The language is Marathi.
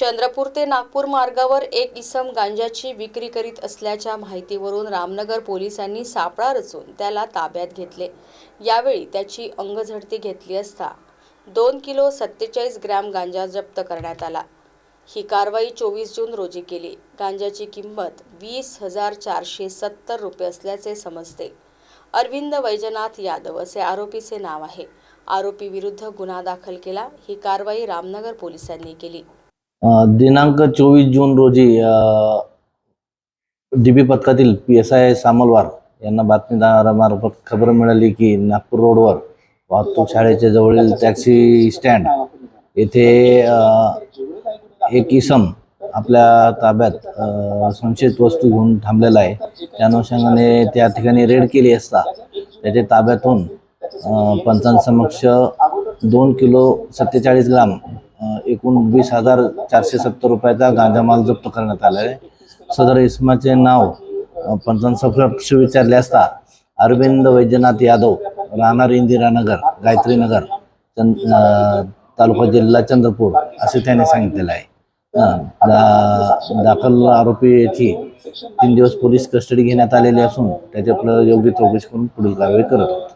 चंद्रपूर ते नागपूर मार्गावर एक इसम गांजाची विक्री करीत असल्याच्या माहितीवरून रामनगर पोलिसांनी सापळा रचून त्याला ताब्यात घेतले. यावेळी त्याची अंगझडती घेतली असता दोन किलो सत्तेचाळीस ग्रॅम गांजा जप्त करण्यात आला. ही कारवाई चोवीस जून रोजी केली. गांजाची किंमत वीस हजार चारशे सत्तर रुपये असल्याचे समजते. अरविंद वैजनाथ यादव असे आरोपीचे नाव आहे. आरोपी विरुद्ध गुन्हा दाखल केला. ही कारवाई रामनगर पोलिसांनी केली. दिनांक चोवीस जून रोजी डी बी पथकातील पी एस आय सामलवार यांना बातमीदारामार्फत खबर मिळाली की नागपूर रोडवर वाहतूक शाळेच्या जवळील टॅक्सी स्टँड येथे एक इसम आपल्या ताब्यात संशयित वस्तू घेऊन थांबलेला आहे. त्या अनुषंगाने त्या ठिकाणी रेड केली असता त्याच्या ताब्यातून पंचांसमक्ष दोन किलो सत्तेचाळीस ग्राम एकूण वीस हजार चारशे सत्तर रुपयाचा गांजा माल जप्त करण्यात आला आहे सदर इस्माचे नाव पंचांसपक्ष विचारले असता अरविंद वैद्यनाथ यादव राहणार इंदिरानगर गायत्रीनगर चंद तालुका जिल्हा चंद्रपूर असे त्याने सांगितलेलं आहे. दा- दाखल आरोपीची तीन दिवस पोलीस कस्टडी घेण्यात आलेली असून त्याच्या योग्य चौकशी करून पुढील कारवाई करत